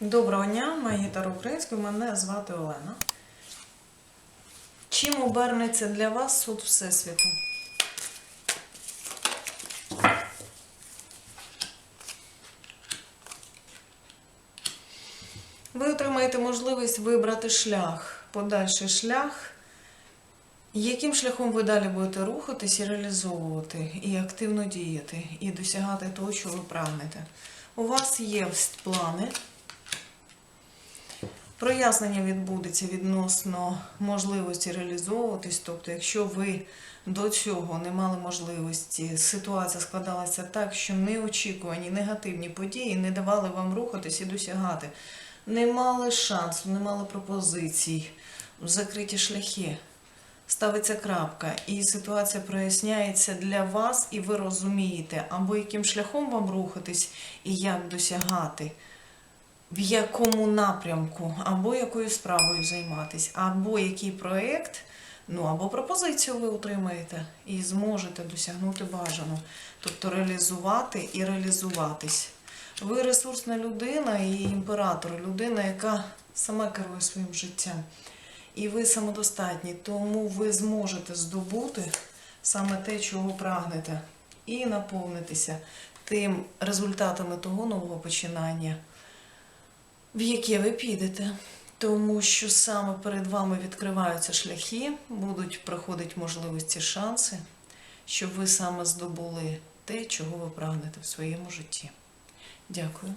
Доброго дня, моя Таро Українською, мене звати Олена. Чим обернеться для вас суд Всесвіту? Ви отримаєте можливість вибрати шлях, подальший шлях, яким шляхом ви далі будете рухатись і реалізовувати, і активно діяти, і досягати того, що ви прагнете. У вас є плани. Прояснення відбудеться відносно можливості реалізовуватись. Тобто, якщо ви до цього не мали можливості, ситуація складалася так, що неочікувані негативні події не давали вам рухатись і досягати, не мали шансу, не мали пропозицій, закриті шляхи. Ставиться крапка, і ситуація проясняється для вас, і ви розумієте, або яким шляхом вам рухатись і як досягати в якому напрямку, або якою справою займатися, або який проєкт, ну або пропозицію ви отримаєте і зможете досягнути бажану, тобто реалізувати і реалізуватись. Ви ресурсна людина і імператор, людина, яка сама керує своїм життям. І ви самодостатні, тому ви зможете здобути саме те, чого прагнете, і наповнитися тим результатами того нового починання в яке ви підете. Тому що саме перед вами відкриваються шляхи, будуть проходити можливості, шанси, щоб ви саме здобули те, чого ви прагнете в своєму житті. Дякую.